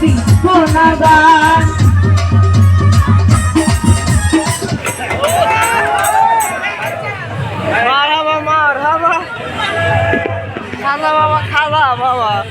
নবী গুণগান খাজা বাবা খাজা বাবা